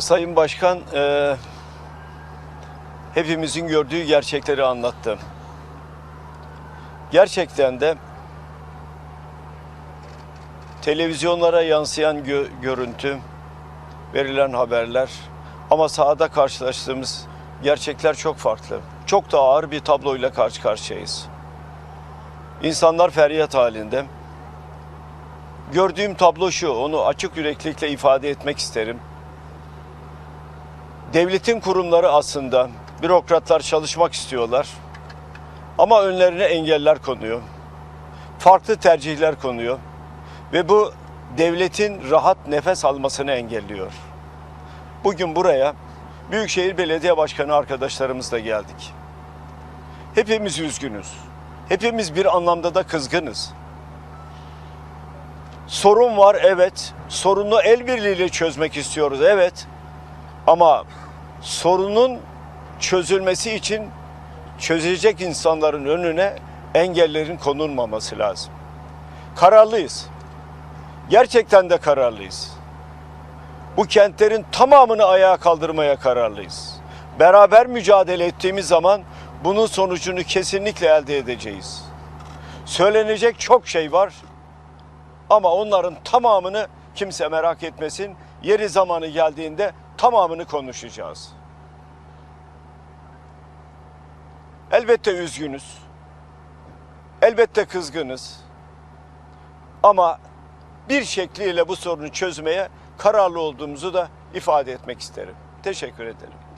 Sayın Başkan e, hepimizin gördüğü gerçekleri anlattı. Gerçekten de televizyonlara yansıyan gö- görüntü, verilen haberler ama sahada karşılaştığımız gerçekler çok farklı. Çok da ağır bir tabloyla karşı karşıyayız. İnsanlar feryat halinde. Gördüğüm tablo şu, onu açık yüreklilikle ifade etmek isterim. Devletin kurumları aslında bürokratlar çalışmak istiyorlar. Ama önlerine engeller konuyor. Farklı tercihler konuyor. Ve bu devletin rahat nefes almasını engelliyor. Bugün buraya Büyükşehir Belediye Başkanı arkadaşlarımızla geldik. Hepimiz üzgünüz. Hepimiz bir anlamda da kızgınız. Sorun var evet. Sorunu el birliğiyle çözmek istiyoruz evet. Ama sorunun çözülmesi için çözecek insanların önüne engellerin konulmaması lazım. Kararlıyız. Gerçekten de kararlıyız. Bu kentlerin tamamını ayağa kaldırmaya kararlıyız. Beraber mücadele ettiğimiz zaman bunun sonucunu kesinlikle elde edeceğiz. Söylenecek çok şey var ama onların tamamını kimse merak etmesin. Yeri zamanı geldiğinde tamamını konuşacağız. Elbette üzgünüz. Elbette kızgınız. Ama bir şekliyle bu sorunu çözmeye kararlı olduğumuzu da ifade etmek isterim. Teşekkür ederim.